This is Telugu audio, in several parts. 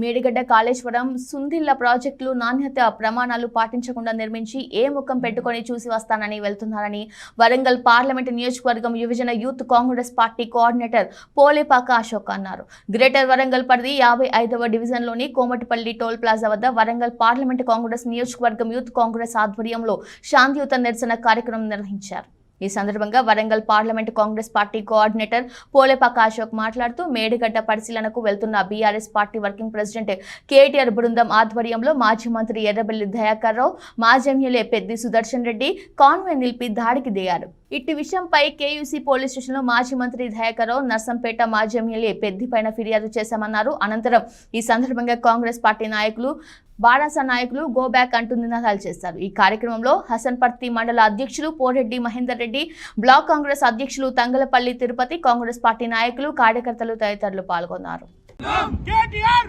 మేడిగడ్డ కాళేశ్వరం సుందిళ్ళ ప్రాజెక్టులు నాణ్యత ప్రమాణాలు పాటించకుండా నిర్మించి ఏ ముఖం పెట్టుకొని చూసి వస్తానని వెళ్తున్నారని వరంగల్ పార్లమెంటు నియోజకవర్గం యువజన youth Congress party coordinator Polepaka Ashok అన్నారు. గ్రేటర్ వరంగల్ పరిధి యాభై ఐదవ డివిజన్లోని కోమటిపల్లి టోల్ ప్లాజా వద్ద వరంగల్ పార్లమెంటు కాంగ్రెస్ నియోజకవర్గం యూత్ కాంగ్రెస్ ఆధ్వర్యంలో శాంతియుత నిరసన కార్యక్రమం నిర్వహించారు. ఈ సందర్భంగా Warangal parliament Congress party coordinator Polepaka Ashok మాట్లాడుతూ మేడిగడ్డ పరిశీలనకు వెళ్తున్న BRS party working president KTR బృందం ఆధ్వర్యంలో మాజీ మంత్రి ఎర్రబెల్లి దయాకర్ రావు మాజీ ఎమ్మెల్యే పెద్ది సుదర్శన్ రెడ్డి కాన్వే నిలిపి దాడికి దిగారు. ఇట్టి విషయంపై కేయూసీ పోలీస్ స్టేషన్లో మాజీ మంత్రి దయాకర్ రావు నర్సంపేట మాజీ ఎమ్మెల్యే పెద్దిపైన ఫిర్యాదు చేశామన్నారు. అనంతరం ఈ సందర్భంగా కాంగ్రెస్ పార్టీ నాయకులు బారాస నాయకులు గో బ్యాక్ అంటూ నినాదాలు చేశారు ఈ కార్యక్రమంలో హసన్పర్తి మండల అధ్యక్షులు పోరెడ్డి మహేందర్ రెడ్డి బ్లాక్ కాంగ్రెస్ అధ్యక్షులు తంగలపల్లి తిరుపతి కాంగ్రెస్ పార్టీ నాయకులు కార్యకర్తలు తదితరులు పాల్గొన్నారు. కేటీఆర్!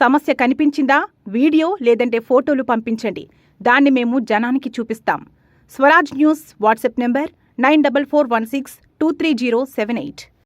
సమస్య కనిపించిందా? వీడియో లేదంటే ఫోటోలు పంపించండి. దాన్ని మేము జనానికి చూపిస్తాం. Swaraj news WhatsApp number nine double four one six two three zero seven eight.